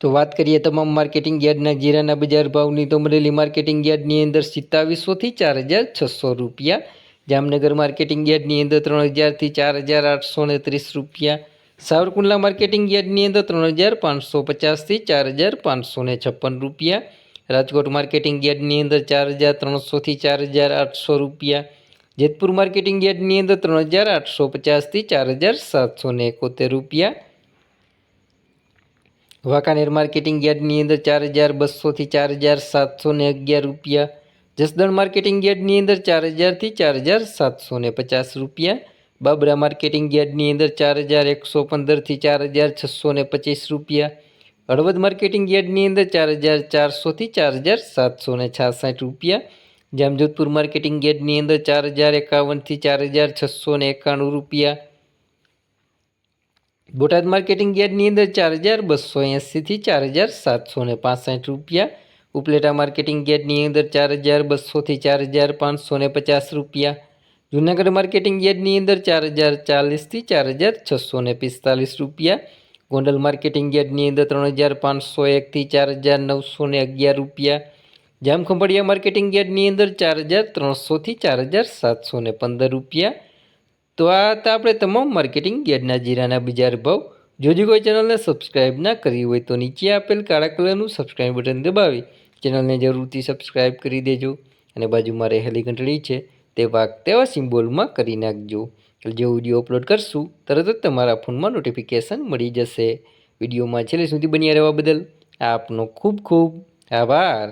તો વાત કરીએ તમામ માર્કેટિંગ યાર્ડના જીરાના બજાર ભાવની તો મળેલી માર્કેટિંગ યાર્ડની અંદર સિત્તાવીસોથી ચાર હજાર છસો રૂપિયા જામનગર માર્કેટિંગ યાર્ડની અંદર ત્રણ હજારથી ચાર હજાર આઠસો ને ત્રીસ રૂપિયા સાવરકુંડલા માર્કેટિંગ યાર્ડની અંદર ત્રણ હજાર પાંચસો પચાસથી ચાર હજાર પાંચસો ને છપ્પન રૂપિયા રાજકોટ માર્કેટિંગ યાર્ડની અંદર ચાર હજાર ત્રણસોથી ચાર હજાર આઠસો રૂપિયા જેતપુર માર્કેટિંગ યાર્ડની અંદર ત્રણ હજાર આઠસો પચાસથી ચાર હજાર સાતસો ને એકોતેર રૂપિયા વાંકાનેર માર્કેટિંગ યાર્ડની અંદર ચાર હજાર બસોથી ચાર હજાર સાતસો ને અગિયાર રૂપિયા જસદણ માર્કેટિંગ યાર્ડની અંદર ચાર હજારથી ચાર હજાર સાતસો ને પચાસ રૂપિયા બાબરા માર્કેટિંગ યાર્ડની અંદર ચાર હજાર એકસો પંદરથી ચાર હજાર છસો ને પચીસ રૂપિયા હળવદ માર્કેટિંગ યાર્ડની અંદર ચાર હજાર ચારસોથી ચાર હજાર સાતસો ને છાસઠ રૂપિયા જામજોધપુર માર્કેટિંગ યાર્ડની અંદર ચાર હજાર એકાવનથી ચાર હજાર છસો ને એકાણું રૂપિયા બોટાદ માર્કેટિંગ યાર્ડની અંદર ચાર હજાર બસો એંસીથી ચાર હજાર સાતસો ને પાસઠ રૂપિયા ઉપલેટા માર્કેટિંગ યાર્ડની અંદર ચાર હજાર બસોથી ચાર હજાર પાંચસો ને પચાસ રૂપિયા જૂનાગઢ માર્કેટિંગ યાર્ડની અંદર ચાર હજાર ચાલીસથી ચાર હજાર છસો ને પિસ્તાલીસ રૂપિયા ગોંડલ માર્કેટિંગ યાર્ડની અંદર ત્રણ હજાર પાંચસો એકથી ચાર હજાર નવસો ને અગિયાર રૂપિયા જામખંભાળિયા માર્કેટિંગ યાર્ડની અંદર ચાર હજાર ત્રણસોથી ચાર હજાર સાતસો ને પંદર રૂપિયા તો આ હતા આપણે તમામ માર્કેટિંગ યાર્ડના જીરાના બજાર ભાવ. જો કોઈ ચેનલને સબસ્ક્રાઇબ ના કરી હોય તો નીચે આપેલ કાળા કલરનું સબસ્ક્રાઇબ બટન દબાવી. ચેનલને જરૂરથી સબસ્ક્રાઇબ કરી દેજો અને બાજુમાં રહેલી ઘંટડી છે તે વાગ તેવા સિમ્બોલમાં કરી નાખજો. જે વીડિયો અપલોડ કરશું, તરત જ તમારા ફોનમાં નોટિફિકેશન મળી જશે. વિડીયોમાં છેલ્લે સુધી બન્યા રહેવા બદલ આપનો ખૂબ ખૂબ આભાર.